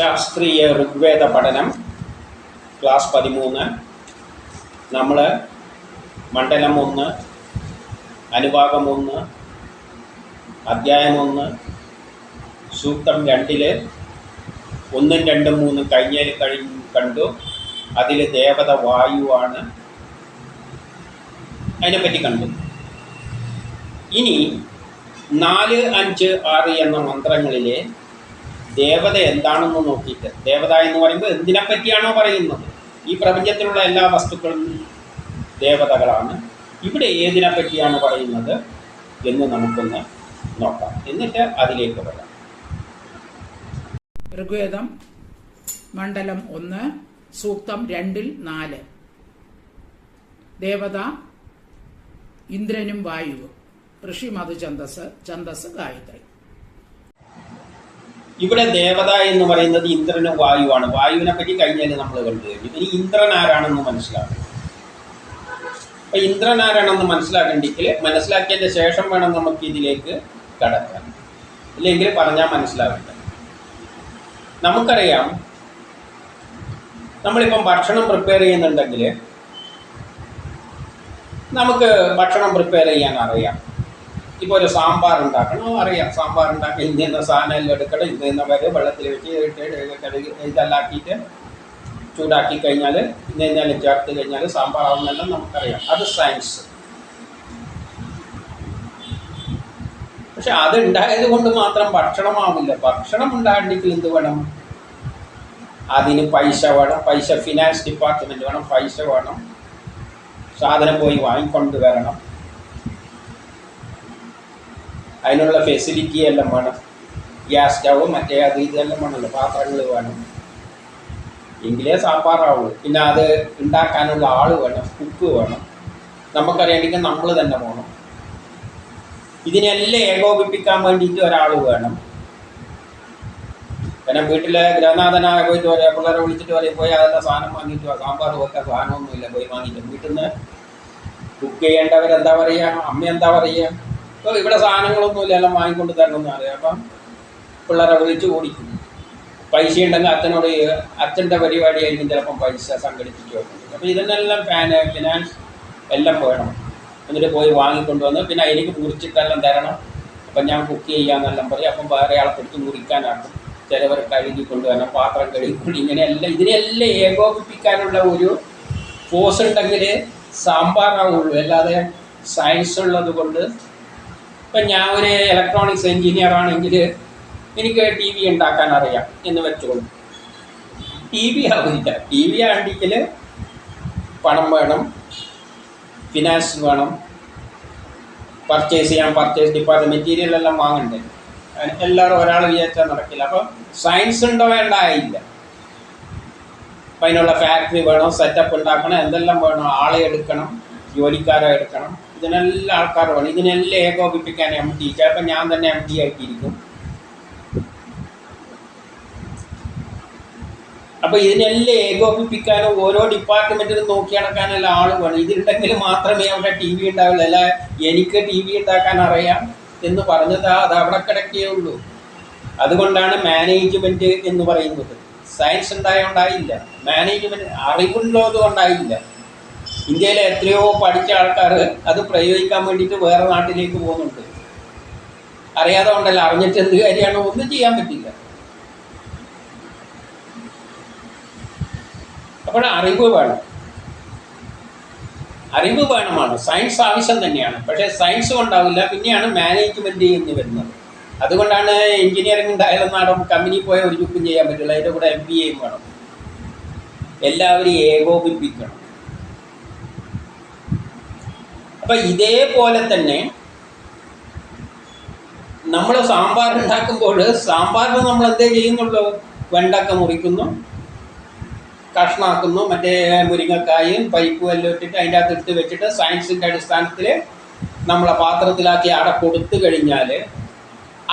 ശാസ്ത്രീയ ഋഗ്വേദ പഠനം ക്ലാസ് പതിമൂന്ന്. നമ്മൾ മണ്ഡലം ഒന്ന് അനുഭാഗം ഒന്ന് അധ്യായം ഒന്ന് സൂക്തം രണ്ടിൽ ഒന്നും രണ്ടും മൂന്നും കഴിഞ്ഞതിൽ കഴിഞ്ഞ് കണ്ടു. അതിൽ ദേവത വായുവാണ് അതിനെപ്പറ്റി കണ്ടു. ഇനി നാല് അഞ്ച് ആറ് എന്ന മന്ത്രങ്ങളിലെ ദേവത എന്താണെന്ന് നോക്കിയിട്ട് ദേവത എന്ന് പറയുമ്പോൾ എന്തിനെ പറ്റിയാണോ പറയുന്നത്? ഈ പ്രപഞ്ചത്തിലുള്ള എല്ലാ വസ്തുക്കളും ദേവതകളാണ്. ഇവിടെ ഏതിനെ പറ്റിയാണ് പറയുന്നത് എന്ന് നമുക്കൊന്ന് നോക്കാം. എന്നിട്ട് അതിലേക്ക് വരാം. ഋഗ്വേദം മണ്ഡലം ഒന്ന് സൂക്തം രണ്ടിൽ നാല്. ദേവത ഇന്ദ്രനും വായുവും ഋഷി മധു ചന്ദസ് ഗായത്രി. ഇവിടെ ദേവത എന്ന് പറയുന്നത് ഇന്ദ്രനും വായുവാണ്. വായുവിനെ പറ്റി കഴിഞ്ഞാൽ നമ്മൾ കണ്ടു കഴിഞ്ഞു. ഇനി ഇന്ദ്രൻ ആരാണെന്ന് മനസ്സിലാക്കണം. അപ്പൊ ഇന്ദ്രൻ ആരാണെന്ന് മനസ്സിലാക്കണ്ടെങ്കിൽ മനസ്സിലാക്കിയതിന്റെ ശേഷം വേണം നമുക്ക് ഇതിലേക്ക് കടക്കാൻ. ഇല്ലെങ്കിൽ പറഞ്ഞാൽ മനസ്സിലാവില്ല. നമുക്കറിയാം നമ്മളിപ്പം ഭക്ഷണം പ്രിപ്പയർ ചെയ്യുന്നുണ്ടെങ്കിൽ നമുക്ക് ഭക്ഷണം പ്രിപ്പയർ ചെയ്യാൻ അറിയാം. ഇപ്പോൾ ഒരു സാമ്പാർ ഉണ്ടാക്കണം അറിയാം. സാമ്പാർ ഉണ്ടാക്കി ഇന്ന ഇന്ന സാധനം എടുക്കണം. ഇന്ന ഇന്ന വരെ വെള്ളത്തിൽ വെച്ച് കഴുകി ഇതെല്ലാക്കിയിട്ട് ചൂടാക്കി കഴിഞ്ഞാൽ ഇന്ന ഇന്നെല്ലാം ചേർത്ത് കഴിഞ്ഞാൽ സാമ്പാർ ആവുന്നെല്ലാം നമുക്കറിയാം. അത് സയൻസ് പക്ഷെ അത് ഉണ്ടായത് കൊണ്ട് മാത്രം ഭക്ഷണമാവില്ല ഭക്ഷണം ഉണ്ടാകണമെങ്കിൽ എന്ത് വേണം? അതിന് പൈസ വേണം. പൈസ ഫിനാൻസ് ഡിപ്പാർട്ട്മെന്റ് വേണം. പൈസ വേണം. സാധനം പോയി വാങ്ങിക്കൊണ്ട് വരണം. അതിനുള്ള ഫെസിലിറ്റി എല്ലാം വേണം. ഗ്യാസ് സ്റ്റവ് മറ്റേ അത് ഇതെല്ലാം വേണമല്ലോ പാത്രങ്ങൾ വേണം. എങ്കിലേ സാമ്പാറാവുള്ളൂ. പിന്നെ അത് ഉണ്ടാക്കാനുള്ള ആൾ വേണം കുക്ക് വേണം. നമുക്കറിയാമെങ്കിൽ നമ്മൾ തന്നെ പോകണം ഇതിനെല്ലാം ഏകോപിപ്പിക്കാൻ വേണ്ടിയിട്ട് ഒരാൾ വേണം. പിന്നെ വീട്ടിലെ ഗ്രഹനാഥനായ പോയിട്ട് പറയാം പിള്ളേരെ വിളിച്ചിട്ട് പറയും പോയി അതെല്ലാം സാധനം വാങ്ങിയിട്ട് വാ. സാമ്പാർ വെക്കാൻ സാധനമൊന്നുമില്ല പോയി വാങ്ങിയിട്ട് വീട്ടിൽ നിന്ന് കുക്ക് ചെയ്യേണ്ടവരെന്താ പറയുക? അമ്മ എന്താ പറയുക? ഇപ്പോൾ ഇവിടെ സാധനങ്ങളൊന്നുമില്ല എല്ലാം വാങ്ങിക്കൊണ്ട് തരണമെന്ന് അറിയാം അപ്പം പിള്ളേരെ വിളിച്ച് ഓടിക്കും. പൈസ ഉണ്ടെങ്കിൽ അച്ഛനോട് അച്ഛന്റെ പരിപാടിയായിരിക്കും ചിലപ്പം പൈസ സംഘടിപ്പിക്കുക അപ്പോൾ ഇതിനെല്ലാം ഫാൻ ഫിനാൻസ് എല്ലാം വേണം. എന്നിട്ട് പോയി വാങ്ങിക്കൊണ്ട് വന്ന് പിന്നെ എനിക്ക് മുറിച്ചിട്ടെല്ലാം തരണം. അപ്പം ഞാൻ കുക്ക് ചെയ്യാമെന്നെല്ലാം പറയും. അപ്പം വേറെ ആളെ കൊടുത്ത് മുറിക്കാനാക്കും. ചിലവർ കഴുകി കൊണ്ടുവരണം പാത്രം കഴുകിക്കൊണ്ട് ഇങ്ങനെയെല്ലാം ഇതിനെല്ലാം ഏകോപിപ്പിക്കാനുള്ള ഒരു ഫോഴ്സ് ഉണ്ടെങ്കിൽ സാമ്പാറാവുള്ളൂ. അല്ലാതെ സയൻസ് ഉള്ളത് കൊണ്ട് ഇപ്പം ഞാൻ ഒരു ഇലക്ട്രോണിക്സ് എഞ്ചിനീയർ ആണെങ്കിൽ എനിക്ക് ടി വി ഉണ്ടാക്കാൻ അറിയാം എന്ന് വെച്ചോളൂ. ടി വി ആവില്ല ടി വി ആണെങ്കിൽ പണം വേണം ഫിനാൻസ് വേണം പർച്ചേസ് ചെയ്യാൻ പർച്ചേസ് ഡിപ്പാർട്ട്മെന്റ് മെറ്റീരിയൽ എല്ലാം വാങ്ങണ്ടേ? എല്ലാവരും ഒരാൾ വിചാരിച്ചാൽ നടക്കില്ല. അപ്പം സയൻസ് ഉണ്ടോ വേണ്ട ആയില്ല. അപ്പം അതിനുള്ള ഫാക്ടറി വേണം സെറ്റപ്പ് ഉണ്ടാക്കണം എന്തെല്ലാം വേണം ആളെ എടുക്കണം ജോലിക്കാരെ എടുക്കണം. ഇതിനെല്ലാം ആൾക്കാർ വേണം ഇതിനെല്ലാം ഏകോപിപ്പിക്കാൻ എം ഡി ചിലപ്പോൾ ഞാൻ തന്നെ എം ഡി ആയിട്ടിരിക്കും. അപ്പൊ ഇതിനെല്ലാം ഏകോപിപ്പിക്കാനും ഓരോ ഡിപ്പാർട്ട്മെന്റിലും നോക്കി നടക്കാനെല്ലാം ആൾ വേണം ഇതിലുണ്ടെങ്കിൽ മാത്രമേ അവിടെ ടി വി ഉണ്ടാവുള്ളൂ. അല്ല എനിക്ക് ടി വി ഉണ്ടാക്കാൻ അറിയാം എന്ന് പറഞ്ഞത് അത് അവിടെ കിടക്കേ ഉള്ളൂ. അതുകൊണ്ടാണ് മാനേജ്മെന്റ് എന്ന് പറയുന്നത്. സയൻസ് ഉണ്ടായോണ്ടായില്ല. മാനേജ്മെന്റ് അറിവുള്ളത് കൊണ്ടായില്ല ഇന്ത്യയിലെ എത്രയോ പഠിച്ച ആൾക്കാർ അത് പ്രയോഗിക്കാൻ വേണ്ടിയിട്ട് വേറെ നാട്ടിലേക്ക് പോകുന്നുണ്ട്. അറിയാതെ കൊണ്ടല്ല അറിഞ്ഞിട്ട് എന്ത് കാര്യമാണ് ഒന്നും ചെയ്യാൻ പറ്റില്ല. അപ്പോൾ അറിവ് വേണം. അറിവ് വേണമാണ്. സയൻസ് ആവശ്യം തന്നെയാണ്. പക്ഷേ സയൻസ് കൊണ്ടാവില്ല പിന്നെയാണ് മാനേജ്മെന്റ് എന്ന് വരുന്നത്. അതുകൊണ്ടാണ് എഞ്ചിനീയറിംഗ് ഉണ്ടായാലും നാടും കമ്പനി പോയ ഒരു ചുക്കും ചെയ്യാൻ പറ്റില്ല. അതിന്റെ കൂടെ എം ബി എയും വേണം. എല്ലാവരെയും ഏകോപിപ്പിക്കണം. അപ്പൊ ഇതേപോലെ തന്നെ നമ്മൾ സാമ്പാർ ഉണ്ടാക്കുമ്പോൾ സാമ്പാറിന് നമ്മൾ എന്തേ ചെയ്യുന്നുള്ളൂ? വെണ്ടക്ക മുറിക്കുന്നു കഷ്ണാക്കുന്നു മറ്റേ മുരിങ്ങക്കായും പരിപ്പും എല്ലാം ഇട്ടിട്ട് അതിന്റെ അകത്ത് എടുത്ത് വെച്ചിട്ട് സയൻസിന്റെ അടിസ്ഥാനത്തിൽ നമ്മളെ പാത്രത്തിലാക്കി അവിടെ കൊടുത്തു കഴിഞ്ഞാൽ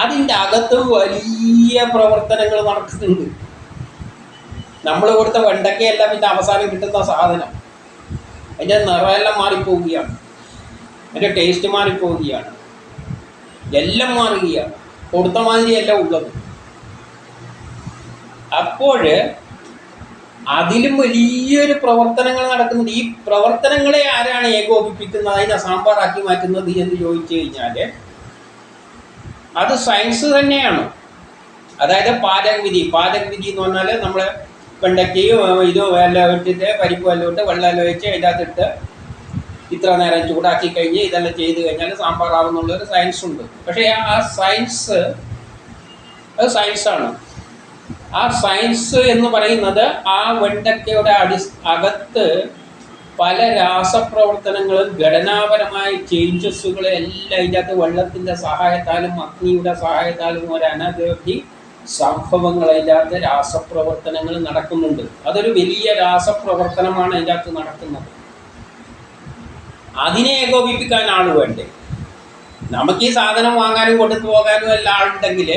അതിന്റെ അകത്ത് വലിയ പ്രവർത്തനങ്ങൾ നടക്കുന്നുണ്ട്. നമ്മൾ കൊടുത്ത വെണ്ടക്കയല്ല പിന്നെ അവസാനം കിട്ടുന്ന സാധനം. അതിന്റെ നിറമെല്ലാം മാറിപ്പോവുകയാണ്. അതിന്റെ ടേസ്റ്റ് മാറിപ്പോവുകയാണ്. എല്ലാം മാറുകയാണ് കൊടുത്ത മാതിരിയല്ല ഉള്ളത്. അപ്പോൾ അതിലും വലിയൊരു പ്രവർത്തനങ്ങൾ നടക്കുന്നത് ഈ പ്രവർത്തനങ്ങളെ ആരാണ് ഏകോപിപ്പിക്കുന്നത്? അതിനെ സാമ്പാറാക്കി മാറ്റുന്നത് എന്ന് ചോദിച്ചു കഴിഞ്ഞാൽ അത് സയൻസ് തന്നെയാണ്. അതായത് പാചകവിധി പാചകവിധി എന്ന് പറഞ്ഞാൽ നമ്മൾ വെണ്ടയ്ക്കയും ഇതും എല്ലാം ഇട്ടിട്ട് പരിപ്പും എല്ലാം ഇട്ട് വെള്ളം വെച്ച് അതിനകത്തിട്ട് ഇത്ര നേരം ചൂടാക്കി കഴിഞ്ഞ് ഇതെല്ലാം ചെയ്ത് കഴിഞ്ഞാൽ സാമ്പാറാവുന്നുള്ളൊരു സയൻസ് ഉണ്ട്. പക്ഷേ ആ സയൻസ് അത് സയൻസാണ് ആ സയൻസ് എന്ന് പറയുന്നത് ആ വെണ്ടക്കയുടെ അടി അകത്ത് പല രാസപ്രവർത്തനങ്ങളും ഘടനാപരമായ ചേഞ്ചസുകൾ എല്ലാം ഇതിനകത്ത് വെള്ളത്തിന്റെ സഹായത്താലും അഗ്നിയുടെ സഹായത്താലും ഒരു അനവധി സംഭവങ്ങൾ അതിന്റെ അകത്ത് രാസപ്രവർത്തനങ്ങൾ നടക്കുന്നുണ്ട്. അതൊരു വലിയ രാസപ്രവർത്തനമാണ് അതിന്റെ അകത്ത് നടക്കുന്നത്. അതിനെ ഏകോപിപ്പിക്കാൻ ആൾ വേണ്ടേ? നമുക്ക് ഈ സാധനം വാങ്ങാനും കൊടുത്തു പോകാനും എല്ലാം ആളുണ്ടെങ്കിൽ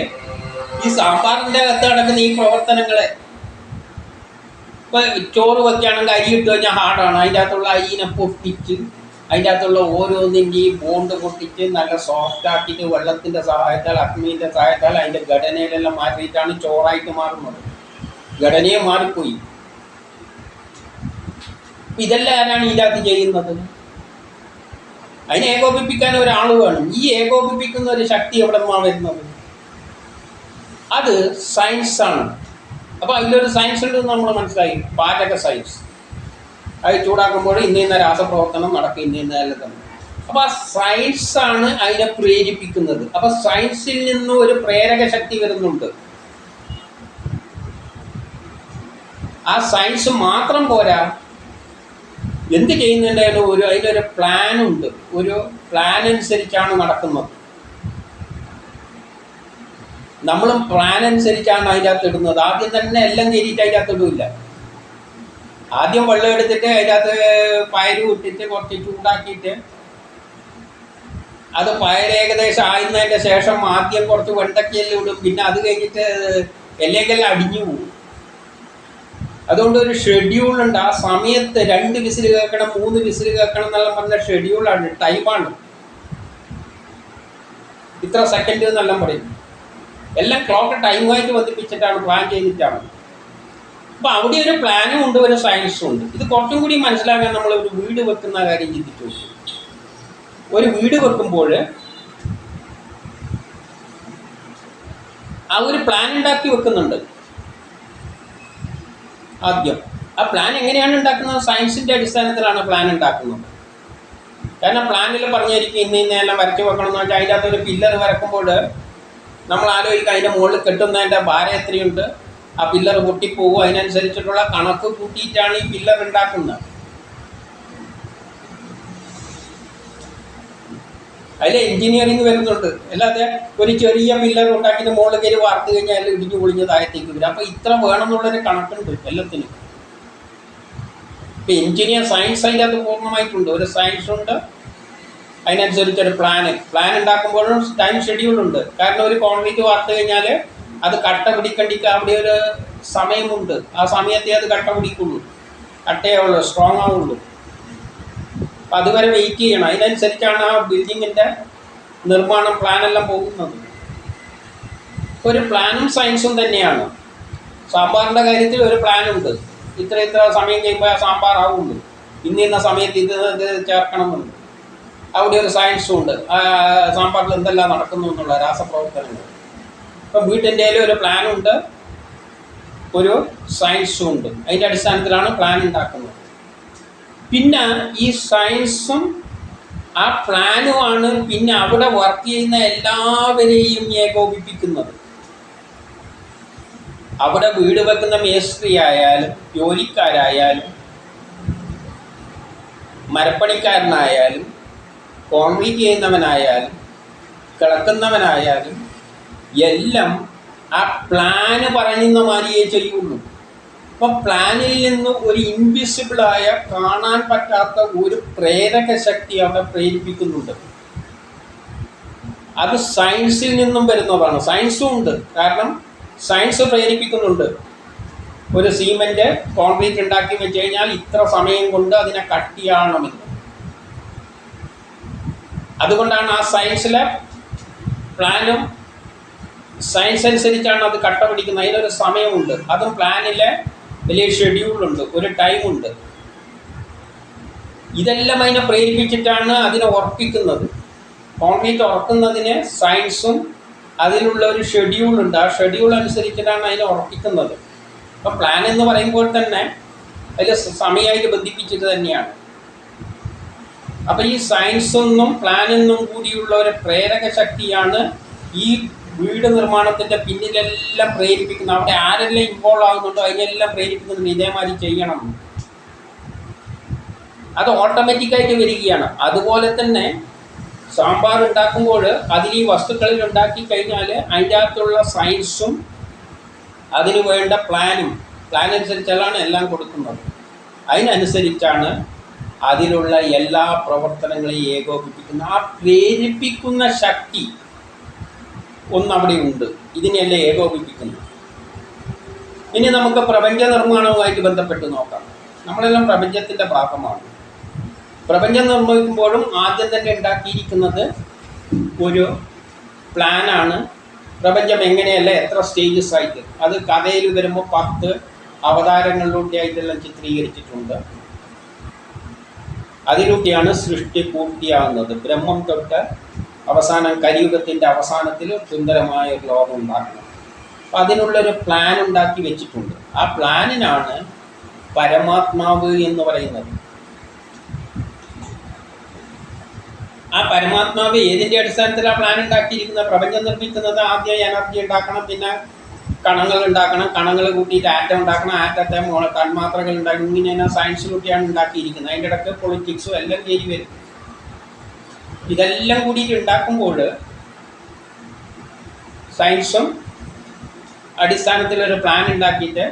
ഈ സാമ്പാറിന്റെ അകത്ത് നടക്കുന്ന ഈ പ്രവർത്തനങ്ങളെ ഇപ്പം ചോറ് വെക്കുകയാണെങ്കിൽ അരി ഇട്ട് കഴിഞ്ഞാൽ ഹാർഡാണ്. അതിന്റെ അകത്തുള്ള അരിനെ പൊട്ടിച്ച് അതിന്റെ അകത്തുള്ള ഓരോന്നിന്റെയും ബോണ്ട് പൊട്ടിച്ച് നല്ല സോഫ്റ്റ് ആക്കിയിട്ട് വെള്ളത്തിന്റെ സഹായത്താൽ അഗ്നിന്റെ സഹായത്താൽ അതിന്റെ ഘടനയിലെല്ലാം മാറ്റിയിട്ടാണ് ചോറായിട്ട് മാറുന്നത്. ഘടനയെ മാറിപ്പോയി. ഇതെല്ലാം ആരാണ് ഇതിനകത്ത് ചെയ്യുന്നത്? അതിനെ ഏകോപിപ്പിക്കാൻ ഒരാൾ വേണം ഈ ഏകോപിപ്പിക്കുന്ന ഒരു ശക്തി എവിടെ നിന്നാണ് വരുന്നത്? അത് സയൻസാണ് അപ്പോൾ അതിലൊരു സയൻസ് ഉണ്ട് നമ്മൾ മനസ്സിലായി. പാചക സയൻസ് അത് ചൂടാക്കുമ്പോൾ ഇന്ന ഇന്ന രാസപ്രവർത്തനം നടക്കും ഇന്ന ഇന്ന തന്നെ അപ്പോൾ ആ സയൻസാണ് അതിനെ പ്രേരിപ്പിക്കുന്നത്. അപ്പോൾ സയൻസിൽ നിന്ന് ഒരു പ്രേരക ശക്തി വരുന്നുണ്ട്. ആ സയൻസ് മാത്രം പോരാ. എന്ത് ചെയ്യുന്നുണ്ടായാലും ഒരു അതിലൊരു പ്ലാനുണ്ട്. ഒരു പ്ലാൻ അനുസരിച്ചാണ് നടക്കുന്നത്. നമ്മളും പ്ലാൻ അനുസരിച്ചാണ് അതിന്റെ അകത്ത് ഇടുന്നത്. ആദ്യം തന്നെ എല്ലാം കയറിയിട്ട് അതിന്റെ അകത്ത് ഇടില്ല. ആദ്യം വെള്ളം എടുത്തിട്ട് അതിനകത്ത് പയര് ഇട്ടിട്ട് കുറച്ച് ചൂടാക്കിയിട്ട് അത് പയർ ഏകദേശം ആയുന്നതിന്റെ ശേഷം ആദ്യം കുറച്ച് വെണ്ടക്കയെല്ലാം ഇടും. പിന്നെ അത് കഴിഞ്ഞിട്ട് എല്ലെങ്കിലും അടിഞ്ഞു പോകും. അതുകൊണ്ട് ഒരു ഷെഡ്യൂൾ ഉണ്ട്. ആ സമയത്ത് രണ്ട് വിസിൽ കേൾക്കണം മൂന്ന് വിസിൽ കേൾക്കണം എന്നെല്ലാം പറഞ്ഞ ഷെഡ്യൂളാണ് ടൈമാണ് ഇത്ര സെക്കൻഡ് എന്നെല്ലാം പറയും. എല്ലാം ക്ലോക്ക് ടൈമുമായിട്ട് ബന്ധിപ്പിച്ചിട്ടാണ് പ്ലാൻ ചെയ്തിട്ടാണ്. അപ്പോൾ അവിടെ ഒരു പ്ലാനും ഉണ്ട് ഒരു സയൻസും ഉണ്ട്. ഇത് കുറച്ചും കൂടി മനസ്സിലാക്കാൻ നമ്മൾ ഒരു വീട് വെക്കുന്ന കാര്യം ചിന്തിച്ചു. ഒരു വീട് വെക്കുമ്പോൾ ആ ഒരു പ്ലാൻ ഉണ്ടാക്കി വെക്കുന്നുണ്ട്. ആദ്യം. ആ പ്ലാൻ എങ്ങനെയാണ് ഉണ്ടാക്കുന്നത്? സയൻസിന്റെ അടിസ്ഥാനത്തിലാണ് പ്ലാൻ ഉണ്ടാക്കുന്നത്. കാരണം പ്ലാനിൽ പറഞ്ഞിരിക്കും ഇന്ന എല്ലാം വരച്ചു വെക്കണം എന്ന് വെച്ചാൽ അതിന്റെ അകത്തൊരു പില്ലർ വരക്കുമ്പോൾ നമ്മൾ ആലോചിക്കുക അതിന്റെ മുകളിൽ കെട്ടുന്നതിന്റെ ഭാരം എത്രയുണ്ട്? ആ പില്ലർ പൊട്ടിപ്പോകും. അതിനനുസരിച്ചിട്ടുള്ള കണക്ക് കൂട്ടിയിട്ടാണ് ഈ പില്ലർ ഉണ്ടാക്കുന്നത്. അതിൽ എഞ്ചിനീയറിംഗ് വരുന്നുണ്ട്. അല്ലാതെ ഒരു ചെറിയ പില്ലർ ഉണ്ടാക്കിയിട്ട് മുകളിൽ കയറി വാർത്ത് കഴിഞ്ഞാൽ ഇടിഞ്ഞു പൊളിഞ്ഞ് താഴത്തേക്ക് വരും. അപ്പോൾ ഇത്ര വേണം എന്നുള്ളൊരു കണക്കുണ്ട് എല്ലാത്തിനും. ഇപ്പം എഞ്ചിനീയർ സയൻസ് അതിന്റെ അത് പൂർണമായിട്ടുണ്ട്. ഒരു സയൻസ് ഉണ്ട്. അതിനനുസരിച്ചൊരു പ്ലാന് പ്ലാൻ ഉണ്ടാക്കുമ്പോഴും ടൈം ഷെഡ്യൂൾ ഉണ്ട്. കാരണം ഒരു കോൺക്രീറ്റ് വാർത്ത് കഴിഞ്ഞാൽ അത് കട്ട പിടിക്കണ്ടിക്ക് അവിടെ ഒരു സമയമുണ്ട്. ആ സമയത്തെ അത് കട്ട പിടിക്കുള്ളൂ. കട്ടയേ ഉള്ളൂ സ്ട്രോങ് ആവുള്ളൂ. അപ്പം അതുവരെ വെയിറ്റ് ചെയ്യണം. അതിനനുസരിച്ചാണ് ആ ബിൽഡിങ്ങിന്റെ നിർമ്മാണം പ്ലാനെല്ലാം പോകുന്നത്. ഒരു പ്ലാനും സയൻസും തന്നെയാണ്. സാമ്പാറിന്റെ കാര്യത്തിൽ ഒരു പ്ലാനുണ്ട് ഇത്ര ഇത്ര സമയം കഴിയുമ്പോൾ ആ സാമ്പാർ ആവുള്ളൂ. ഇന്ന ഇന്ന സമയത്ത് ഇത് ഇത് ചേർക്കണമെന്നുണ്ട് അവിടെ ഒരു സയൻസും ഉണ്ട്. ആ സാമ്പാറിൽ എന്തെല്ലാം നടക്കുന്നു എന്നുള്ള രാസപ്രവർത്തനങ്ങൾ. ഇപ്പം വീട്ടിന്റെ ഒരു പ്ലാനുണ്ട് ഒരു സയൻസും ഉണ്ട്. അതിന്റെ അടിസ്ഥാനത്തിലാണ് പ്ലാൻ ഉണ്ടാക്കുന്നത്. പിന്നെ ഈ സയൻസും ആ പ്ലാനുമാണ് പിന്നെ അവിടെ വർക്ക് ചെയ്യുന്ന എല്ലാവരെയും ഏകോപിപ്പിക്കുന്നത്. അവിടെ വീട് വെക്കുന്ന മേസ്ത്രി ആയാലും ജോലിക്കാരായാലും മരപ്പണിക്കാരനായാലും കോൺക്രീറ്റ് ചെയ്യുന്നവനായാലും കിളക്കുന്നവനായാലും എല്ലാം ആ പ്ലാന് പറയുന്ന മാതിരിയേ ചെയ്യുള്ളൂ. അപ്പോൾ പ്ലാനിൽ നിന്ന് ഒരു ഇൻവിസിബിളായ കാണാൻ പറ്റാത്ത ഒരു പ്രേരക ശക്തി അവിടെ പ്രേരിപ്പിക്കുന്നുണ്ട്. അത് സയൻസിൽ നിന്നും വരുന്നതാണ്. സയൻസും ഉണ്ട്. കാരണം സയൻസ് പ്രേരിപ്പിക്കുന്നുണ്ട്. ഒരു സീമെന്റ് കോൺക്രീറ്റ് ഉണ്ടാക്കി വെച്ച് കഴിഞ്ഞാൽ ഇത്ര സമയം കൊണ്ട് അതിനെ കട്ടിയാണമെന്ന് അതുകൊണ്ടാണ് ആ സയൻസിലെ പ്ലാനും സയൻസ് അനുസരിച്ചാണ് അത് കട്ട പിടിക്കുന്നത് അതിനൊരു സമയമുണ്ട്. അതും പ്ലാനിലെ വലിയ ഷെഡ്യൂളുണ്ട് ഒരു ടൈമുണ്ട് ഇതെല്ലാം അതിനെ പ്രേരിപ്പിച്ചിട്ടാണ് അതിനെ ഉറപ്പിക്കുന്നത്. കോൺക്രീറ്റ് ഉറക്കുന്നതിന് സയൻസും അതിലുള്ള ഒരു ഷെഡ്യൂളുണ്ട് ആ ഷെഡ്യൂൾ അനുസരിച്ചിട്ടാണ് അതിനെ ഉറപ്പിക്കുന്നത്. അപ്പം പ്ലാൻ എന്ന് പറയുമ്പോൾ തന്നെ അതിൽ സമയമായിട്ട് ബന്ധിപ്പിച്ചിട്ട് തന്നെയാണ്. അപ്പം ഈ സയൻസൊന്നും പ്ലാനെന്നും കൂടിയുള്ള ഒരു പ്രേരക ശക്തിയാണ് ഈ വീട് നിർമ്മാണത്തിന്റെ പിന്നിലെല്ലാം പ്രേരിപ്പിക്കുന്ന അവിടെ ആരെല്ലാം ഇൻവോൾവ് ആകുന്നുണ്ടോ അതിനെല്ലാം പ്രേരിപ്പിക്കുന്നത് ഇതേമാതിരി ചെയ്യണം. അത് ഓട്ടോമാറ്റിക്കായിട്ട് വരികയാണ്. അതുപോലെ തന്നെ സാമ്പാർ ഉണ്ടാക്കുമ്പോൾ അതിൽ ഈ വസ്തുക്കളിൽ ഉണ്ടാക്കി കഴിഞ്ഞാൽ അതിന്റെ അകത്തുള്ള സയൻസും അതിന് വേണ്ട പ്ലാനും പ്ലാൻ അനുസരിച്ചാണ് എല്ലാം കൊടുക്കുന്നത്. അതിനനുസരിച്ചാണ് അതിലുള്ള എല്ലാ പ്രവർത്തനങ്ങളെയും ഏകോപിപ്പിക്കുന്ന ആ പ്രേരിപ്പിക്കുന്ന ശക്തി ഒന്നവിടെ ഉണ്ട് ഇതിനെയല്ല ഏകോപിപ്പിക്കുന്നു? ഇനി നമുക്ക് പ്രപഞ്ച നിർമ്മാണവുമായിട്ട് ബന്ധപ്പെട്ട് നോക്കാം. നമ്മളെല്ലാം പ്രപഞ്ചത്തിന്റെ ഭാഗമാണ്. പ്രപഞ്ചം നിർമ്മിക്കുമ്പോഴും ആദ്യം തന്നെ ഉണ്ടാക്കിയിരിക്കുന്നത് ഒരു പ്ലാനാണ്. പ്രപഞ്ചം എങ്ങനെയല്ല എത്ര സ്റ്റേജസ് ആയിട്ട്? അത് കഥയിൽ വരുമ്പോൾ പത്ത് അവതാരങ്ങളിലൂടെ ആയിട്ടെല്ലാം ചിത്രീകരിച്ചിട്ടുണ്ട്. അതിലൂടെയാണ് സൃഷ്ടി പൂർത്തിയാകുന്നത്. ബ്രഹ്മം തൊട്ട് അവസാനം കലിയുഗത്തിന്റെ അവസാനത്തിൽ സുന്ദരമായ ഒരു ലോകം ഉണ്ടാക്കണം. അപ്പം അതിനുള്ളൊരു പ്ലാൻ ഉണ്ടാക്കി വെച്ചിട്ടുണ്ട്. ആ പ്ലാനിനാണ് പരമാത്മാവ് എന്ന് പറയുന്നത്. ആ പരമാത്മാവ് ഏതിന്റെ അടിസ്ഥാനത്തിലാണ് പ്ലാൻ ഉണ്ടാക്കിയിരിക്കുന്നത്? പ്രപഞ്ചം നിർമ്മിക്കുന്നത് ആദ്യം എനർജി ഉണ്ടാക്കണം പിന്നെ കണങ്ങൾ ഉണ്ടാക്കണം കണങ്ങൾ കൂട്ടിയിട്ട് ആറ്റം ഉണ്ടാക്കണം ആറ്റത്തെ തന്മാത്രകൾ ഉണ്ടാക്കണം ഇങ്ങനെ കൂട്ടിയാണ് ഉണ്ടാക്കിയിരിക്കുന്നത്. അതിന്റെ ഇടയ്ക്ക് പൊളിറ്റിക്സും എല്ലാം കയറി വരും. ഇതെല്ലാം കൂടി ഉണ്ടാക്കുമ്പോൾ സയൻസും അടിസ്ഥാനത്തിൽ ഒരു പ്ലാൻ ഉണ്ടാക്കിയിട്ട്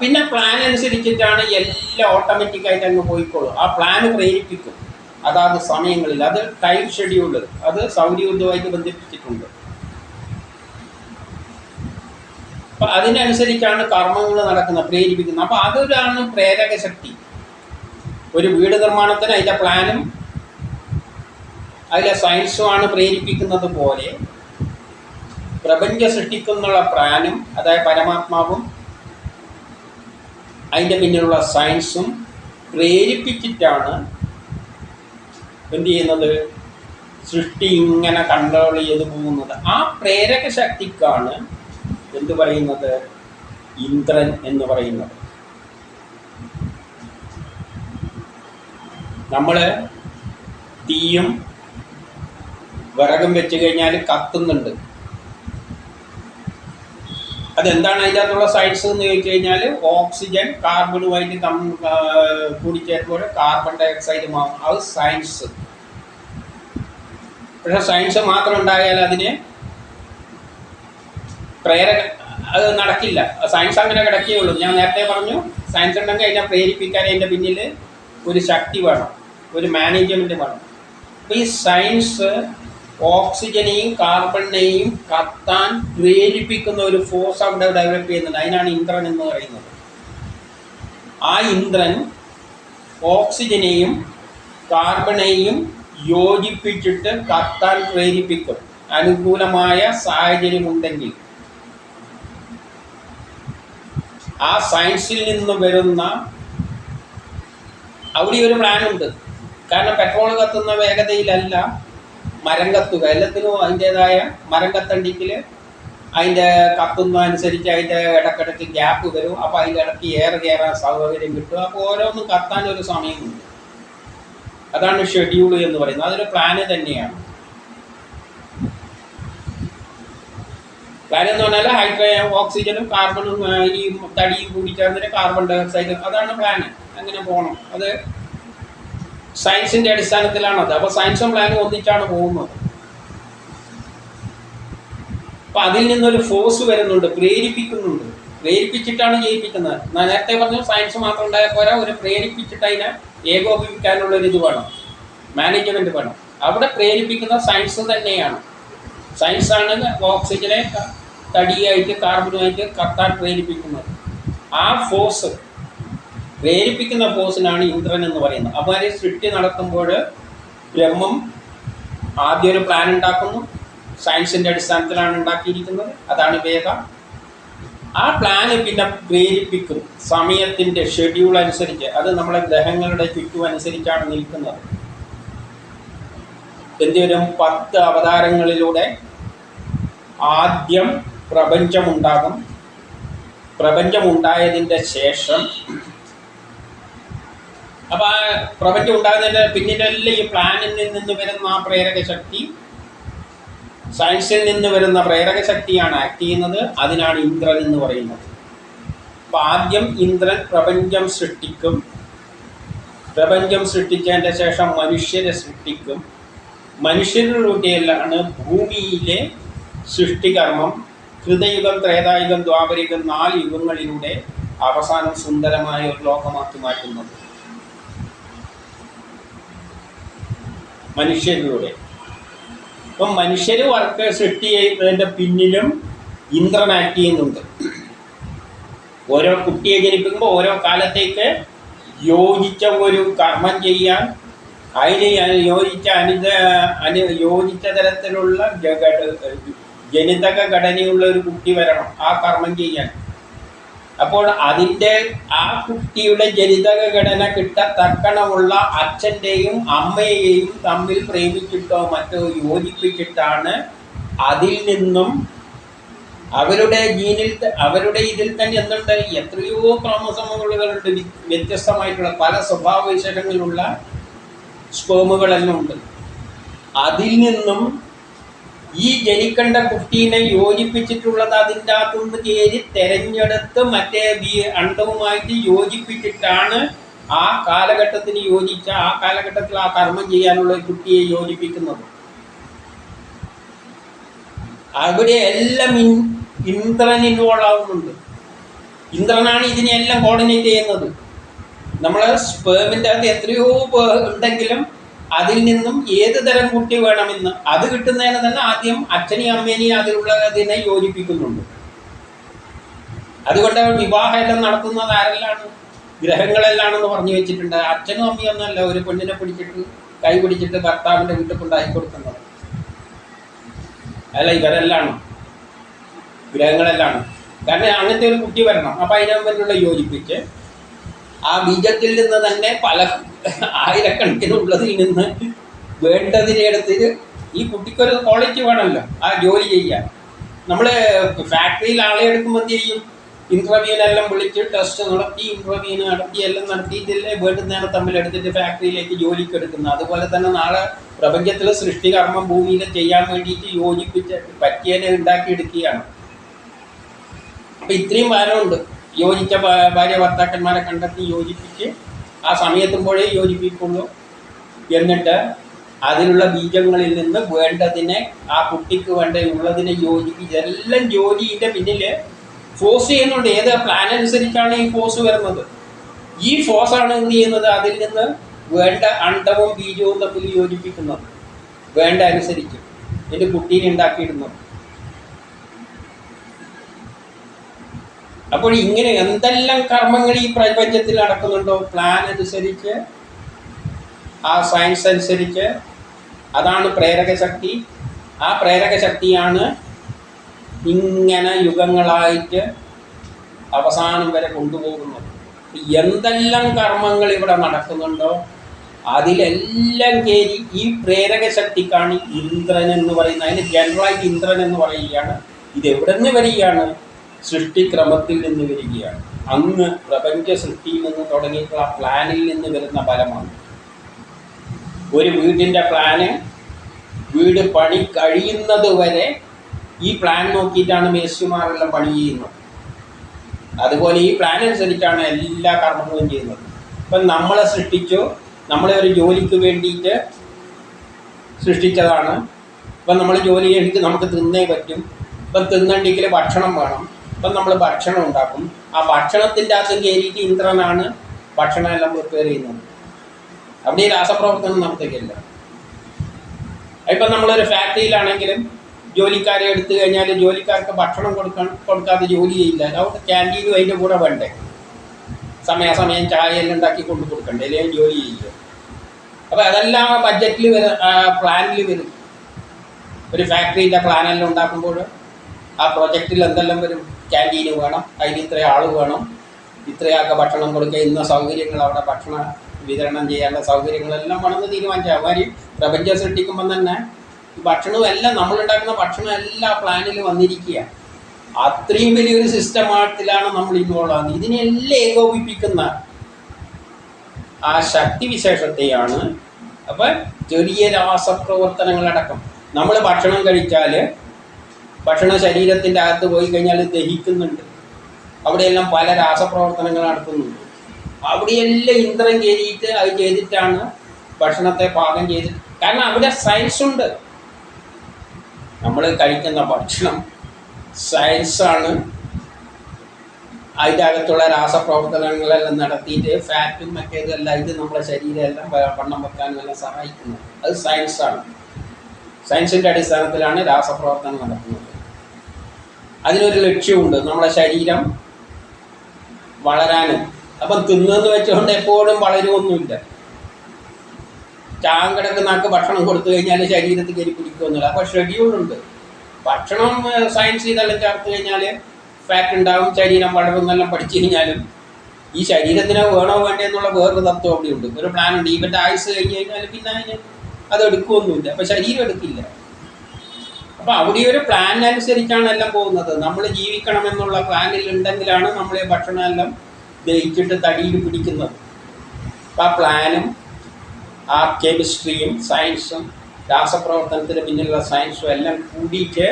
പിന്നെ പ്ലാൻ അനുസരിച്ചിട്ടാണ് എല്ലാം ഓട്ടോമാറ്റിക്കായിട്ട് അങ്ങ് പോയിക്കോളും. ആ പ്ലാൻ പ്രേരിപ്പിക്കും. അതാത് സമയങ്ങളിൽ. അത് ടൈം ഷെഡ്യൂൾ അത് സൗരയൂഥവുമായിട്ട് ബന്ധിപ്പിച്ചിട്ടുണ്ട്. അപ്പൊ അതിനനുസരിച്ചാണ് കർമ്മങ്ങൾ നടക്കുന്നത് പ്രേരിപ്പിക്കുന്നത്. അപ്പൊ അതൊരാണ് പ്രേരക ശക്തി ഒരു വീട് നിർമ്മാണത്തിന് അതിന്റെ പ്ലാനും അതിലെ ആണ് പ്രേരിപ്പിക്കുന്നത് പോലെ പ്രപഞ്ച സൃഷ്ടിക്കുന്നുള്ള പ്രാനും അതായത് പരമാത്മാവും അതിന്റെ പിന്നിലുള്ള സയൻസും പ്രേരിപ്പിച്ചിട്ടാണ് എന്ത് ചെയ്യുന്നത് സൃഷ്ടി ഇങ്ങനെ കൺട്രോൾ ചെയ്ത് പോകുന്നത്. ആ പ്രേരക ശക്തിക്കാണ് എന്ത് പറയുന്നത്? ഇന്ദ്രൻ എന്ന് പറയുന്നത്. നമ്മൾ തീയും വിറകും വെച്ച് കഴിഞ്ഞാൽ കത്തുന്നുണ്ട്. അതെന്താണ് അതിന്റെ അകത്തുള്ള സൈഡ്സ് എന്ന് ചോദിച്ചു കഴിഞ്ഞാൽ ഓക്സിജൻ കാർബണുമായിട്ട് കം കൂടിച്ചേരുമ്പോൾ കാർബൺ ഡൈ ഓക്സൈഡ് മാറും അത് സയൻസ് പക്ഷെ സയൻസ് മാത്രം ഉണ്ടായാൽ അതിന് പ്രേരക അത് നടക്കില്ല. സയൻസ് അങ്ങനെ ഉള്ളൂ. ഞാൻ നേരത്തെ പറഞ്ഞു സയൻസ് ഉണ്ടെങ്കിൽ അതിനെ പ്രേരിപ്പിക്കാൻ അതിന്റെ പിന്നിൽ ഒരു ശക്തി വേണം. ഒരു മാനേജ്മെന്റ് വേണം. അപ്പോൾ ഈ സയൻസ് ഓക്സിജനെയും കാർബണിനെയും കത്താൻ പ്രേരിപ്പിക്കുന്ന ഒരു ഫോഴ്സ് അവിടെ ഡെവലപ്പ് ചെയ്യുന്നുണ്ട്. അതിനാണ് ഇന്ദ്രൻ എന്ന് പറയുന്നത്. ആ ഇന്ദ്രൻ ഓക്സിജനെയും കാർബണെയും യോജിപ്പിച്ചിട്ട് കത്താൻ പ്രേരിപ്പിക്കും. അനുകൂലമായ സാഹചര്യമുണ്ടെങ്കിൽ. ആ സയൻസിൽ നിന്ന് വരുന്ന അവിടെ ഒരു പ്ലാൻ ഉണ്ട്. കാരണം പെട്രോൾ കത്തുന്ന വേഗതയിലല്ല മരം കത്തുക എല്ലാത്തിനും അതിന്റെതായ മരം കത്തണ്ടിക്കിൽ അതിന്റെ കത്തുന്ന അനുസരിച്ച് അതിന്റെ ഇടക്കിടയ്ക്ക് ഗ്യാപ്പ് വരും. അപ്പോൾ അതിന്റെ ഇടയ്ക്ക് ഏറെ കയറാൻ സൗകര്യം കിട്ടും. അപ്പോൾ ഓരോന്നും കത്താൻ ഒരു സമയമുണ്ട്. അതാണ് ഷെഡ്യൂൾ എന്ന് പറയുന്നത്. അതൊരു പ്ലാന് തന്നെയാണ്. പ്ലാൻ എന്ന് പറഞ്ഞാൽ ഹൈഡ്രോ ഓക്സിജനും കാർബണും ഈ തടിയും കൂടി ചേർന്നിട്ട് കാർബൺ ഡയോക്സൈഡും അതാണ് പ്ലാന് അങ്ങനെ പോകണം അത് സയൻസിന്റെ അടിസ്ഥാനത്തിലാണത് അപ്പോൾ സയൻസും പ്ലാനും ഒന്നിച്ചാണ് പോകുന്നത്. അപ്പൊ അതിൽ നിന്നൊരു ഫോഴ്സ് വരുന്നുണ്ട് പ്രേരിപ്പിക്കുന്നുണ്ട്. പ്രേരിപ്പിച്ചിട്ടാണ് ജയിപ്പിക്കുന്നത്. നേരത്തെ പറഞ്ഞു സയൻസ് മാത്രം ഉണ്ടായ പോരാ ഒരു പ്രേരിപ്പിച്ചിട്ട് അതിനെ ഏകോപിപ്പിക്കാനുള്ള ഒരു വേണം. മാനേജ്മെന്റ് വേണം. അവിടെ പ്രേരിപ്പിക്കുന്ന സയൻസ് തന്നെയാണ്. സയൻസ് ആണ് ഓക്സിജനെ തടിയായിട്ട് കാർബണുമായിട്ട് കത്താൻ പ്രേരിപ്പിക്കുന്നത്. ആ ഫോഴ്സ് പ്രേരിപ്പിക്കുന്ന ഫോഴ്സിനാണ് ഇന്ദ്രൻ എന്ന് പറയുന്നത്. അപ്പോൾ സൃഷ്ടി നടക്കുമ്പോൾ ബ്രഹ്മം ആദ്യം ഒരു പ്ലാൻ ഉണ്ടാക്കുന്നു. സയൻസിന്റെ അടിസ്ഥാനത്തിലാണ് ഉണ്ടാക്കിയിരിക്കുന്നത്. അതാണ് വേദ. ആ പ്ലാന് പിന്നെ പ്രേരിപ്പിക്കും. സമയത്തിന്റെ ഷെഡ്യൂൾ അനുസരിച്ച്. അത് നമ്മളെ ഗ്രഹങ്ങളുടെ ചുറ്റും അനുസരിച്ചാണ് നിൽക്കുന്നത്. എന്തിനും പത്ത് അവതാരങ്ങളിലൂടെ ആദ്യം പ്രപഞ്ചമുണ്ടാകും. പ്രപഞ്ചമുണ്ടായതിന്റെ ശേഷം അപ്പൊ ആ പ്രപഞ്ചം ഉണ്ടാകുന്നതിന്റെ പിന്നിലെല്ലാം ഈ പ്ലാനിൽ നിന്ന് വരുന്ന ആ പ്രേരക ശക്തി സയൻസിൽ നിന്ന് വരുന്ന പ്രേരക ശക്തിയാണ് ആക്ട് ചെയ്യുന്നത്. അതിനാണ് ഇന്ദ്രൻ എന്ന് പറയുന്നത്. അപ്പൊ ആദ്യം ഇന്ദ്രൻ പ്രപഞ്ചം സൃഷ്ടിക്കും. പ്രപഞ്ചം സൃഷ്ടിച്ചതിന്റെ ശേഷം മനുഷ്യരെ സൃഷ്ടിക്കും. മനുഷ്യരിലൂടെയല്ലാണ് ഭൂമിയിലെ സൃഷ്ടികർമ്മം കൃതയുഗം ത്രേതായുഗം ദ്വാപരയുഗം നാല് യുഗങ്ങളിലൂടെ അവസാനം സുന്ദരമായ ഒരു ലോകമാക്കി മാറ്റുന്നത്. മനുഷ്യരിലൂടെ. അപ്പം മനുഷ്യർ വർക്ക് സൃഷ്ടി ചെയ്തതിന്റെ പിന്നിലും ഇന്ദ്രൻ ആക്ട് ചെയ്യുന്നുണ്ട്. ഓരോ കുട്ടിയെ ജനിപ്പിക്കുമ്പോൾ ഓരോ കാലത്തേക്ക് യോജിച്ച ഒരു കർമ്മം ചെയ്യാൻ അതിന് യോജിച്ച അനുദ അനു യോജിച്ച തരത്തിലുള്ള ജനിതക ഘടനയുള്ള ഒരു കുട്ടി വരണം ആ കർമ്മം ചെയ്യാൻ. അപ്പോൾ അതിന്റെ ആ കുട്ടിയുടെ ജനിതക ഘടന കിട്ടത്തക്കണമുള്ള അച്ഛന്റെയും അമ്മയെയും തമ്മിൽ പ്രേമിച്ചിട്ടോ മറ്റോ യോജിപ്പിച്ചിട്ടാണ് അതിൽ നിന്നും അവരുടെ ജീനിൽ അവരുടെ ഇതിൽ തന്നെ എന്തുണ്ട്? എത്രയോ ക്രോമസോമുകളുണ്ട്. വ്യത്യസ്തമായിട്ടുള്ള പല സ്വഭാവ വിശേഷങ്ങളുള്ള സ്കോമുകളെല്ലാം ഉണ്ട്. അതിൽ നിന്നും ഈ ജനിക്കേണ്ട കുട്ടീനെ യോജിപ്പിച്ചിട്ടുള്ളത് അതിന്റെ അകത്തുനിന്ന് കയറി തെരഞ്ഞെടുത്ത് മറ്റേ ബി അണ്ടവുമായിട്ട് യോജിപ്പിച്ചിട്ടാണ് ആ കാലഘട്ടത്തിന് യോജിച്ച ആ കാലഘട്ടത്തിൽ ആ കർമ്മം ചെയ്യാനുള്ള കുട്ടിയെ യോജിപ്പിക്കുന്നത്. അവിടെ എല്ലാം ഇൻ- ഇന്ദ്രൻ ഇൻവോൾവ് ആവുന്നുണ്ട്. ഇന്ദ്രനാണ് ഇതിനെല്ലാം കോർഡിനേറ്റ് ചെയ്യുന്നത്. നമ്മൾ സ്പേമിന്റെ അകത്ത് എത്രയോ ഉണ്ടെങ്കിലും അതിൽ നിന്നും ഏത് തരം കുട്ടി വേണമെന്ന് അത് കിട്ടുന്നതിന് തന്നെ ആദ്യം അച്ഛനെയും അമ്മേനെയും അതിലുള്ളതിനെ യോജിപ്പിക്കുന്നുണ്ട്. അതുകൊണ്ട് വിവാഹമെല്ലാം നടത്തുന്നത് ആരെല്ലാണ്? ഗ്രഹങ്ങളെല്ലാണെന്ന് പറഞ്ഞു വെച്ചിട്ടുണ്ട്. അച്ഛനും അമ്മയും ഒന്നല്ല ഒരു പെണ്ണിനെ പിടിച്ചിട്ട് കൈ പിടിച്ചിട്ട് ഭർത്താവിന്റെ വീട്ടിൽ കൊണ്ടായി കൊടുക്കുന്നത്. അല്ല ഇവരെല്ലാണ് ഗ്രഹങ്ങളെല്ലാണ് കാരണം അങ്ങനത്തെ ഒരു കുട്ടി വരണം. അപ്പം അതിനെ യോജിപ്പിച്ച് ആ ബീജത്തിൽ നിന്ന് തന്നെ പല ആയിരക്കണക്കിന് ആയിരക്കണക്കിനുള്ളതിൽ നിന്ന് വേണ്ടതിനെടുത്ത് ഈ കുട്ടിക്കൊരു ക്വാളിറ്റി വേണമല്ലോ ആ ജോലി ചെയ്യാൻ. നമ്മൾ ഫാക്ടറിയിൽ ആളെ എടുക്കുമ്പോൾ ചെയ്യും? ഇൻട്രവ്യൂനെല്ലാം വിളിച്ച് ടെസ്റ്റ് നടത്തി ഇൻട്രവ്യൂ നടത്തി എല്ലാം നടത്തിയിട്ടില്ലേ വേണ്ടുന്നതിനെ തമ്മിൽ എടുത്തിട്ട് ഫാക്ടറിയിലേക്ക് ജോലിക്ക് എടുക്കുന്നത്. അതുപോലെ തന്നെ നാളെ പ്രപഞ്ചത്തിലെ സൃഷ്ടികർമ്മം ഭൂമിയിൽ ചെയ്യാൻ വേണ്ടിയിട്ട് യോജിപ്പിച്ച് പറ്റിയതിനെ ഉണ്ടാക്കിയെടുക്കുകയാണ്. അപ്പം ഇത്രയും ഭാരമുണ്ട് യോജിച്ച ഭാര്യ ഭർത്താക്കന്മാരെ കണ്ടെത്തി യോജിപ്പിച്ച് ആ സമയത്തുമ്പോഴേ യോജിപ്പിക്കുള്ളൂ. എന്നിട്ട് അതിലുള്ള ബീജങ്ങളിൽ നിന്ന് വേണ്ടതിനെ ആ കുട്ടിക്ക് വേണ്ട ഉള്ളതിനെ യോജിപ്പിച്ച് എല്ലാം ജോലിയുടെ പിന്നിൽ ഫോസ് ചെയ്യുന്നുണ്ട്. ഏത് പ്ലാൻ അനുസരിച്ചാണ് ഈ ഫോസ് വരുന്നത്? ഈ ഫോഴ്സാണ് എന്ത് ചെയ്യുന്നത്? അതിൽ നിന്ന് വേണ്ട അണ്ടവും ബീജവും തമ്മിൽ യോജിപ്പിക്കുന്നത്. വേണ്ട അനുസരിച്ച്. എന്റെ കുട്ടീനെ ഉണ്ടാക്കിയിടുന്നത് അപ്പോൾ ഇങ്ങനെ എന്തെല്ലാം കർമ്മങ്ങൾ ഈ പ്രപഞ്ചത്തിൽ നടക്കുന്നുണ്ടോ? പ്ലാൻ അനുസരിച്ച് ആ സയൻസ് അനുസരിച്ച് അതാണ് പ്രേരക ശക്തി. ആ പ്രേരക ശക്തിയാണ് ഇങ്ങനെ യുഗങ്ങളായിട്ട് അവസാനം വരെ കൊണ്ടുപോകുന്നത്. എന്തെല്ലാം കർമ്മങ്ങൾ ഇവിടെ നടക്കുന്നുണ്ടോ? അതിലെല്ലാം കയറി ഈ പ്രേരക ശക്തിക്കാണ് ഇന്ദ്രൻ എന്ന് പറയുന്നത്. അതിന് ജനറലായിട്ട് ഇന്ദ്രൻ എന്ന് പറയുകയാണ്. ഇത് എവിടെ നിന്ന് വരികയാണ്? സൃഷ്ടിക്രമത്തിൽ നിന്ന് വരികയാണ്. അന്ന് പ്രപഞ്ച സൃഷ്ടിയിൽ നിന്ന് തുടങ്ങിയിട്ടുള്ള പ്ലാനിൽ നിന്ന് വരുന്ന ഫലമാണ് ഒരു വീടിന്റെ പ്ലാന് വീട് പണി കഴിയുന്നത് വരെ ഈ പ്ലാൻ നോക്കിയിട്ടാണ് മേശുമാരെല്ലാം പണി ചെയ്യുന്നത്. അതുപോലെ ഈ പ്ലാൻ അനുസരിച്ചാണ് എല്ലാ കർമ്മങ്ങളും ചെയ്യുന്നത്. ഇപ്പം നമ്മളെ സൃഷ്ടിച്ചു നമ്മളെ ഒരു ജോലിക്ക് വേണ്ടിയിട്ട് സൃഷ്ടിച്ചതാണ്. ഇപ്പം നമ്മൾ ജോലി ചെയ്യണമെങ്കിൽ നമുക്ക് തിന്നേ പറ്റും. ഇപ്പം തിന്നണ്ടെങ്കിൽ ഭക്ഷണം വേണം. ഇപ്പം നമ്മൾ ഭക്ഷണം ഉണ്ടാക്കും. ആ ഭക്ഷണത്തിന്റെ അകത്ത് കയറിയിട്ട് ഇന്ദ്രനാണ് ഭക്ഷണം എല്ലാം പ്രിപ്പയർ ചെയ്യുന്നത്. അവിടെ ഈ രാസപ്രവർത്തനം നടത്തുകയില്ല. ഇപ്പം നമ്മളൊരു ഫാക്ടറിയിലാണെങ്കിലും ജോലിക്കാരെ എടുത്തു കഴിഞ്ഞാൽ ജോലിക്കാർക്ക് ഭക്ഷണം കൊടുക്കാൻ കൊടുക്കാതെ ജോലി ചെയ്യില്ല അതുകൊണ്ട് ക്യാന്റീനും അതിന്റെ കൂടെ വേണ്ടേ? സമയാസമയം ചായ എല്ലാം ഉണ്ടാക്കി കൊണ്ടു കൊടുക്കണ്ടേ? അല്ലെങ്കിൽ ജോലി ചെയ്യില്ല അപ്പോൾ അതെല്ലാം ബഡ്ജറ്റിൽ വരും പ്ലാനിൽ വരും. ഒരു ഫാക്ടറിയുടെ പ്ലാനെല്ലാം ഉണ്ടാക്കുമ്പോൾ ആ പ്രോജക്റ്റിൽ എന്തെല്ലാം വരും ക്യാന്റീന് വേണം അതിന് ഇത്ര ആൾ വേണം ഇത്രയൊക്കെ ഭക്ഷണം കൊടുക്കുക ഇന്ന സൗകര്യങ്ങൾ അവിടെ ഭക്ഷണ വിതരണം ചെയ്യാനുള്ള സൗകര്യങ്ങളെല്ലാം വേണമെന്ന് തീരുമാനിച്ചാൽ അവർ പ്രപഞ്ചം സൃഷ്ടിക്കുമ്പം തന്നെ ഭക്ഷണവും എല്ലാം നമ്മളുണ്ടാക്കുന്ന ഭക്ഷണം എല്ലാം പ്ലാനിൽ വന്നിരിക്കുക അത്രയും വലിയൊരു സിസ്റ്റമാറ്റിലാണ് നമ്മൾ ഇൻവോൾവ് ആകുന്നത് ഇതിനെല്ലാം ഏകോപിപ്പിക്കുന്ന ആ ശക്തി വിശേഷത്തെയാണ് അപ്പം ചെറിയ രാസപ്രവർത്തനങ്ങളടക്കം. നമ്മൾ ഭക്ഷണം കഴിച്ചാൽ ഭക്ഷണം ശരീരത്തിന്റെ അകത്ത് പോയി കഴിഞ്ഞാൽ ദഹിക്കുന്നുണ്ട്. അവിടെയെല്ലാം പല രാസപ്രവർത്തനങ്ങൾ നടത്തുന്നുണ്ട് അവിടെയെല്ലാം ഇന്ദ്രം കയറിയിട്ട് അത് ചെയ്തിട്ടാണ് ഭക്ഷണത്തെ പാകം ചെയ്ത് കാരണം അവിടെ സയൻസ് ഉണ്ട്. നമ്മൾ കഴിക്കുന്ന ഭക്ഷണം സയൻസാണ് അതിന്റെ അകത്തുള്ള രാസപ്രവർത്തനങ്ങളെല്ലാം നടത്തിയിട്ട് ഫാറ്റും മറ്റേതെല്ലാം ഇത് നമ്മുടെ ശരീരമെല്ലാം വണ്ണം വെക്കാനും എല്ലാം സഹായിക്കുന്നു അത് സയൻസാണ് സയൻസിന്റെ അടിസ്ഥാനത്തിലാണ് രാസപ്രവർത്തനം നടക്കുന്നത്. അതിനൊരു ലക്ഷ്യമുണ്ട്. നമ്മുടെ ശരീരം വളരാനും. അപ്പം തിന്നെന്ന് വെച്ചുകൊണ്ട് എപ്പോഴും വളരുമൊന്നുമില്ല ചാൻ കിടക്കുന്നാൾക്ക് ഭക്ഷണം കൊടുത്തു കഴിഞ്ഞാൽ ശരീരത്തിൽ കയറി പിടിക്കുമെന്നില്ല അപ്പോൾ ഷെഡ്യൂളുണ്ട് ഭക്ഷണം സയൻസ് ഇതെല്ലാം ചേർത്ത് കഴിഞ്ഞാൽ ഫാറ്റ് ഉണ്ടാവും ശരീരം വളരുമെന്നെല്ലാം പഠിച്ചു കഴിഞ്ഞാലും ഈ ശരീരത്തിന് വേണോ വേണ്ടേ എന്നുള്ള വേറൊരു തത്വം അവിടെ ഉണ്ട് ഒരു പ്ലാൻ ഉണ്ട്. ഇവന്റെ ആയുസ് കഴിഞ്ഞ് കഴിഞ്ഞാൽ പിന്നെ അതിന് അത് എടുക്കുമൊന്നുമില്ല അപ്പോൾ ശരീരം എടുക്കില്ല. അപ്പം അവിടെ ഒരു പ്ലാൻ അനുസരിച്ചാണ് എല്ലാം പോകുന്നത്. നമ്മൾ ജീവിക്കണം എന്നുള്ള പ്ലാനിൽ ഉണ്ടെങ്കിലാണ് നമ്മൾ ഈ ഭക്ഷണം എല്ലാം ദഹിച്ചിട്ട് തടിയിൽ പിടിക്കുന്നത്. അപ്പം ആ പ്ലാനും ആ കെമിസ്ട്രിയും സയൻസും രാസപ്രവർത്തനത്തിന് പിന്നിലുള്ള സയൻസും എല്ലാം കൂടിയിട്ട്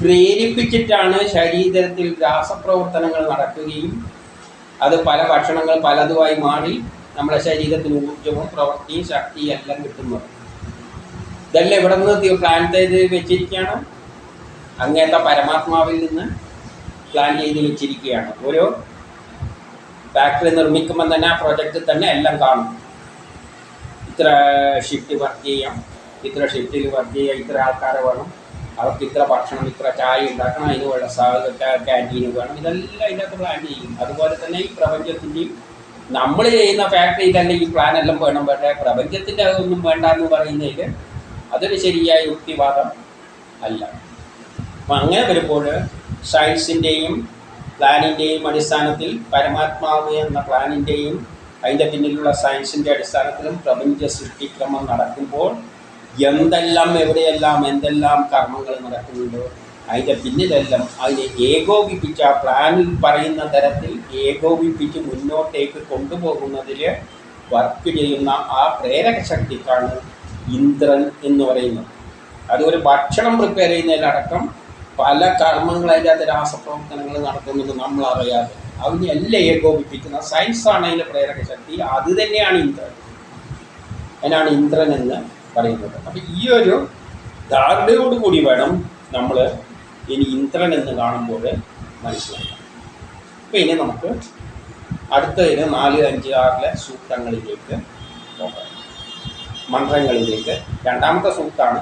പ്രേരിപ്പിച്ചിട്ടാണ് ശരീരത്തിൽ രാസപ്രവർത്തനങ്ങൾ നടക്കുകയും അത് പല ഭക്ഷണങ്ങൾ പലതുമായി മാറി നമ്മുടെ ശരീരത്തിന് ഊർജവും പ്രവൃത്തിയും ശക്തിയും എല്ലാം കിട്ടുന്നത്. ഇതെല്ലാം ഇവിടെ നിന്ന് പ്ലാൻ ചെയ്ത് വെച്ചിരിക്കുകയാണ്. അങ്ങനത്തെ പരമാത്മാവിൽ നിന്ന് പ്ലാൻ ചെയ്ത് വെച്ചിരിക്കുകയാണ്. ഓരോ ഫാക്ടറി നിർമ്മിക്കുമ്പോൾ തന്നെ ആ പ്രൊജക്റ്റിൽ തന്നെ എല്ലാം കാണും. ഇത്ര ഷിഫ്റ്റ് വർക്ക് ചെയ്യാം ഇത്ര ഷിഫ്റ്റിൽ വർക്ക് ചെയ്യാം ഇത്ര ആൾക്കാരെ വേണം അവർക്ക് ഇത്ര ഭക്ഷണം ഇത്ര ചായ ഉണ്ടാക്കണം അതിന് വേണ്ട ക്യാന്റീന് വേണം ഇതെല്ലാം അതിനകത്ത് പ്ലാൻ ചെയ്യും. അതുപോലെ തന്നെ ഈ പ്രപഞ്ചത്തിന്റെയും നമ്മൾ ചെയ്യുന്ന ഫാക്ടറിയിൽ തന്നെ ഈ പ്ലാൻ എല്ലാം വേണം. പക്ഷേ പ്രപഞ്ചത്തിന്റെ അതൊന്നും വേണ്ട എന്ന് പറയുന്നതിൽ അതൊരു ശരിയായ യുക്തിവാദം അല്ല. അപ്പം അങ്ങനെ വരുമ്പോൾ സയൻസിന്റെയും പ്ലാനിന്റെയും അടിസ്ഥാനത്തിൽ പരമാത്മാവ് എന്ന പ്ലാനിന്റെയും അതിന്റെ പിന്നിലുള്ള സയൻസിന്റെ അടിസ്ഥാനത്തിലും പ്രപഞ്ച സൃഷ്ടിക്രമം നടക്കുമ്പോൾ എന്തെല്ലാം എവിടെയെല്ലാം എന്തെല്ലാം കർമ്മങ്ങൾ നടക്കുന്നുണ്ടോ അതിന്റെ പിന്നിലെല്ലാം അതിനെ ഏകോപിപ്പിച്ച ആ പ്ലാനിൽ പറയുന്ന തരത്തിൽ ഏകോപിപ്പിച്ച് മുന്നോട്ടേക്ക് കൊണ്ടുപോകുന്നതിൽ വർക്ക് ചെയ്യുന്ന ആ പ്രേരക ശക്തിക്കാണ് ഇന്ദ്രൻ എന്ന് പറയുന്നത്. അതൊരു ഭക്ഷണം പ്രിപ്പയർ ചെയ്യുന്നതിലടക്കം പല കർമ്മങ്ങൾ അതിന്റെ അകത്ത് രാസപ്രവർത്തനങ്ങൾ നടത്തുന്നത് നമ്മൾ അറിയാതെ അതിനെല്ലാം ഏകോപിപ്പിക്കുന്ന സയൻസാണ് അതിന്റെ പ്രേരക ശക്തി. അത് തന്നെയാണ് ഇന്ദ്രൻ. അതിനാണ് ഇന്ദ്രൻ എന്ന് പറയുന്നത്. അപ്പം ഈ ഒരു ധാരണയോട് കൂടി വേണം നമ്മൾ ഇനി ഇന്ദ്രൻ എന്ന് കാണുമ്പോൾ മനസ്സിലാക്കാം. അപ്പം ഇനി നമുക്ക് അടുത്തതിന് നാല് അഞ്ച് ആറിലെ സൂക്തങ്ങളിലേക്ക് പോകാം. മന്ത്രങ്ങളിലേക്ക്. രണ്ടാമത്തെ സൂക്താണ്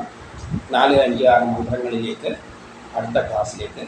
നാല് അഞ്ച് ആറ് മന്ത്രങ്ങളിലേക്ക് അടുത്ത ക്ലാസ്സിലേക്ക്.